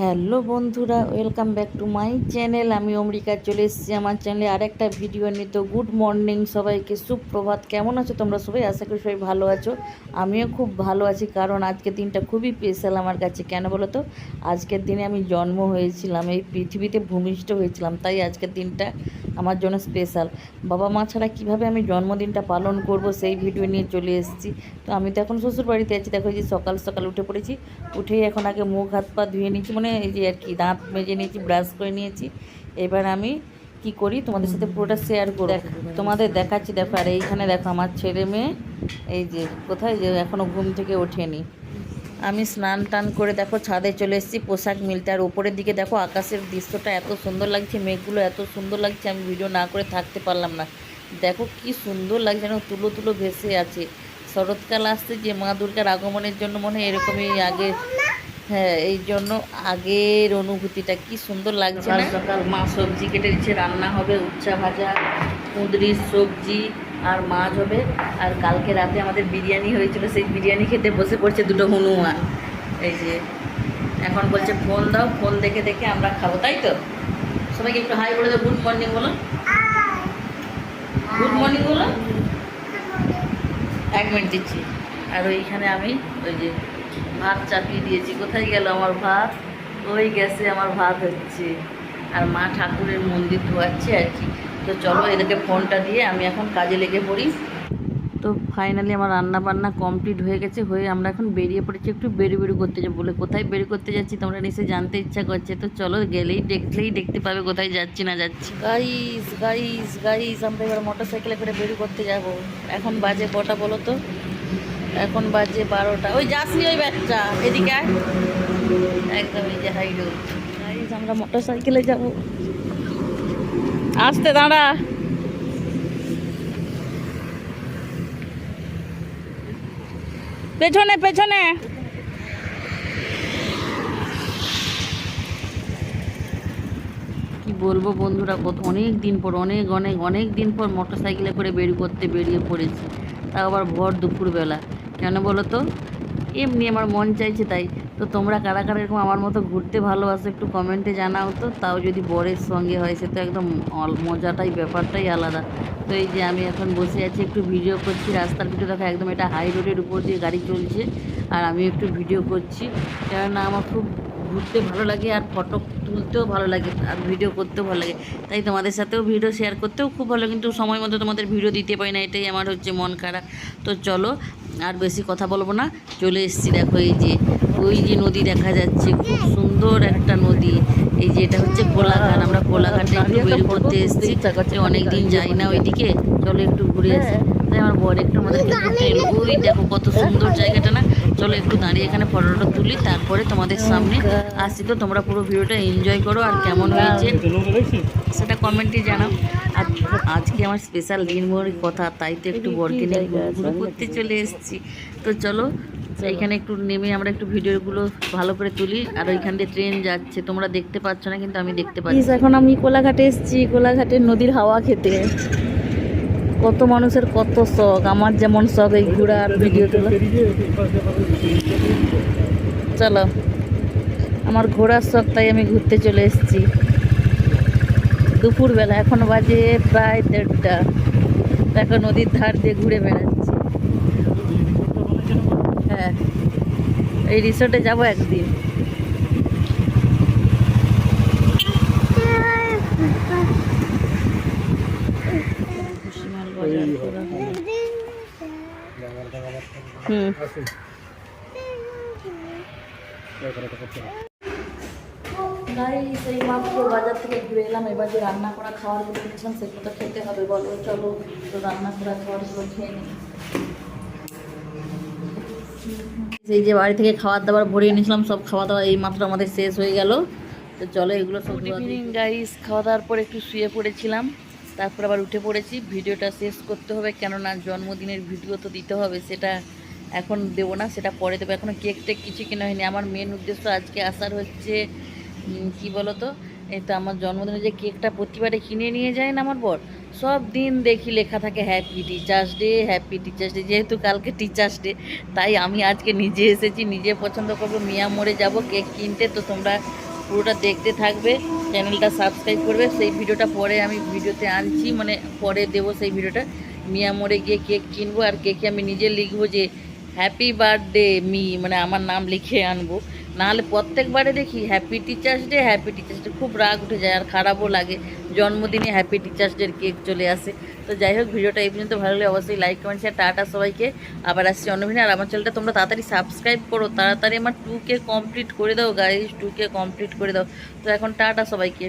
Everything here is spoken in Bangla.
হ্যালো বন্ধুরা welcome back to my channel আমি অমরিকা চলে এসেছি আমার চ্যানেলে আরেকটা ভিডিও নিত গুড মর্নিং সবাইকে, সুপ্রভাত। কেমন আছো তোমরা সবাই? আশা করি সবাই ভালো আছো। আমিও খুব ভালো আছি, কারণ আজকে দিনটা খুবই স্পেশাল আমার কাছে। কেন বলো তো? আজকের দিনে আমি জন্ম হয়েছিলাম, এই পৃথিবীতে ভূমিষ্ঠ হয়েছিলাম, তাই আজকের দিনটা আমার জন্য স্পেশাল বাবা মা ছাড়া কীভাবে আমি জন্মদিনটা পালন করব সেই ভিডিও নিয়ে চলে এসেছি। তো আমি তো এখন শ্বশুর বাড়িতে আছি। দেখো এই যে সকাল সকাল উঠে পড়েছি। উঠেই এখন আগে মুখ হাত পা ধুয়ে নিয়েছি। মানে এই যে আর কি দাঁত মেজে নিয়েছি ব্রাশ করে নিয়েছি। এবার আমি কি করি? তোমাদের সাথে পুরোটা শেয়ার করব। তোমাদের দেখাচ্ছি। দেখো আর এইখানে দেখো আমার ছেলে মেয়ে এই যে কোথায়? যে এখনও ঘুম থেকে ওঠেনি। আমি স্নান টান করে দেখো ছাদে চলে এসেছি, পোশাক মিলতে। আর উপরের দিকে দেখো আকাশের দৃশ্যটা এত সুন্দর লাগছে, মেঘগুলো এত সুন্দর লাগছে, আমি ভিডিও না করে থাকতে পারলাম না। দেখো কি সুন্দর লাগছে, যেন তুলো তুলো ভেসে আছে। শরৎকাল আসছে যে মা দুর্গার আগমনের জন্য মনে হয় এরকমই আগে হ্যাঁ এই জন্য আগের অনুভূতিটা। কি সুন্দর লাগছে সকাল মা সবজি কেটে দিচ্ছে, রান্না হবে, উচ্চা ভাজা, কুঁদরির সবজি আর মাছ হবে আর কালকে রাতে আমাদের বিরিয়ানি হয়েছিল, সেই বিরিয়ানি খেতে বসে পড়ছে দুটো হনুমান। এই যে, এখন বলছে, ফোন দাও, ফোন দেখে দেখে আমরা খাব। তাই তো? সবাইকে একটু হাই বলে দাও, গুড মর্নিং বলো। গুড মর্নিং বলো। এক মিনিট দিচ্ছি। আর ওইখানে আমি ওই যে ভাত চাপিয়ে দিয়েছি। কোথায় গেল আমার ভাত? ওই গ্যাসে আমার ভাত হচ্ছে। আর মা ঠাকুরের মন্দির ধোয়াচ্ছে আর কি। তো চলো এদেরকে ফোনটা দিয়ে আমি এখন কাজে লেগে পড়ি। তো ফাইনালি আমার রান্না বান্না কমপ্লিট হয়ে গেছে, হয়ে আমরা এখন বেরিয়ে পড়েছি একটু বেরু বেরু করতে যাব বলে। কোথায় বেরু করতে যাচ্ছি তোমরা নিশ্চয়ই জানতে ইচ্ছা করছে, তো চলো গেলেই দেখলেই দেখতে পাবে কোথায় যাচ্ছি না যাচ্ছি। গাইস গাইস গাইস আমরা এবার মোটর সাইকেলে করে বেরু করতে যাব। এখন বাজে কটা বলো তো? এখন বাজে বারোটা। ওই যাসনি ওই বাচ্চা, এদিকে একদম এই যে হাই গাইস আমরা মোটর সাইকেলে যাব। আসতে দাঁড়া। পেছনে পেছনে। কি বলব বন্ধুরা কত অনেক দিন পর, অনেক অনেক অনেক দিন পর মোটর সাইকেলে করে বের করতে বেরিয়ে পড়েছি। তাও আবার ভর দুপুরবেলা। কেন বলো তো? এমনি আমার মন চাইছে তাই। তো তোমরা কারা কারা এরকম আমার মতো ঘুরতে ভালোবাসো একটু কমেন্টে জানাও তো। তাও যদি বরের সঙ্গে হয়, সে তো একদম মজাটাই, ব্যাপারটাই আলাদা। তো এই যে আমি এখন বসে আছি, একটু ভিডিও করছি। রাস্তার ভিডিও দেখো একদম এটা হাই রোডের উপর দিয়ে গাড়ি চলছে। আর আমি একটু ভিডিও করছি। কেননা আমার খুব ঘুরতে ভালো লাগে আর ফটো তুলতেও ভালো লাগে আর ভিডিও করতেও ভালো লাগে। তাই তোমাদের সাথেও ভিডিও শেয়ার করতেও খুব ভালো, কিন্তু সময় মতো তোমাদের ভিডিও দিতে পারি না, এটাই আমার হচ্ছে মন খারাপ। তো চলো, আর বেশি কথা বলব না, চলে এসেছি দেখো এই যে, ওই যে নদী দেখা যাচ্ছে, খুব সুন্দর একটা নদী। এই যে এটা হচ্ছে কোলাঘাট, আমরা কোলাঘাটে একটু বের করতে এসেছি। অনেক দিন যাই না ওইদিকে, চলো একটু ঘুরে আসি। তাই আমার বর একটু এলো। ওই দেখো কত সুন্দর জায়গাটা না। চলো একটু দাঁড়িয়ে এখানে ফটোটা তুলি, তারপরে তোমাদের সামনে আসছি তো। তোমরা পুরো ভিডিওটা এনজয় করো আর কেমন হয়েছে সেটা কমেন্টে জানাও। আর আজকে আমার স্পেশাল দিনভর কথা, তাই তো একটু বরকে নিয়ে ঘুরু করতে চলে এসেছি। তো চলো এইখানে একটু নেমে আমরা একটু ভিডিওগুলো ভালো করে তুলি। আর ওইখান দিয়ে ট্রেন যাচ্ছে। তোমরা দেখতে পাচ্ছ না, কিন্তু আমি দেখতে পাচ্ছি এখন আমি কোলাঘাটে এসেছি। কোলাঘাটের নদীর হাওয়া খেতে। কত মানুষের কত শখ, আমার যেমন শখ এই ঘোরার ভিডিও তোলা চলো, আমার ঘোরার শখ তাই আমি ঘুরতে চলে এসেছি। দুপুরবেলা, এখন বাজে প্রায় দেড়টা। দেখো নদীর ধার দিয়ে ঘুরে বেড়াচ্ছি। হ্যাঁ এই রিসোর্টে যাব একদিন কুশিমাল বাজার ঘোরা হলো। হুম। গাইস এই মাত্র বাজার থেকে ঘুরে এলাম। এবার যে রান্না করা খাবারগুলো এনেছিলাম সেগুলো তো খেতে হবে। বলো চলো তো রান্না করা খাবারগুলো খেয়ে নিই। সেই যে বাড়ি থেকে খাবার দাবার ভরিয়ে নিয়েছিলাম সব খাওয়া দাওয়া এই মাত্র আমাদের শেষ হয়ে গেল। তো চলো এগুলো সব গাইস খাওয়া দাওয়ার পর একটু শুয়ে পড়েছিলাম। তারপর আবার উঠে পড়েছি। ভিডিওটা শেষ করতে হবে কেননা জন্মদিনের ভিডিও তো দিতে হবে সেটা এখন দেবো না, সেটা পরে দেবো। এখনও কেক টেক কিছু কেনা হয়নি। আমার মেন উদ্দেশ্য আজকে আসার হচ্ছে কি বলো তো এই তো আমার জন্মদিনে যে কেকটা প্রতিবারে কিনে নিয়ে যায় না আমার বর, সব দিন দেখি লেখা থাকে happy teachers day happy teachers day যেহেতু কালকে টিচার্স ডে তাই আমি আজকে নিজে এসেছি, নিজে পছন্দ করব। মিয়া মোড়ে যাব কেক কিনতে, তো তোমরা পুরোটা দেখতে থাকবে চ্যানেলটা সাবস্ক্রাইব করবে। সেই ভিডিওটা পরে আমি ভিডিওতে আনছি মানে পরে দেবো সেই ভিডিওটা। মিয়া মোড়ে গিয়ে কেক কিনবো, আর কেকে আমি নিজে লিখব যে হ্যাপি বার্থডে মি মানে আমার নাম লিখে আনব। নাহলে প্রত্যেকবারে দেখি happy teachers day happy teachers day খুব রাগ উঠে যায় আর খারাপও লাগে। জন্মদিনে হ্যাপি টিচার্স ডের কেক চলে আসে। তো যাই হোক, ভিডিওটা এই পর্যন্ত ভালো লাগলে অবশ্যই লাইক কমেন্ট শেয়ার টাটা সবাইকে। আবার আসছি অন্যভিনে আর আমার চ্যানেলটা তোমরা তাড়াতাড়ি সাবস্ক্রাইব করো। তাড়াতাড়ি আমার টু কে কমপ্লিট করে দাও গাইজ টু কে কমপ্লিট করে দাও। তো এখন টাটা সবাইকে।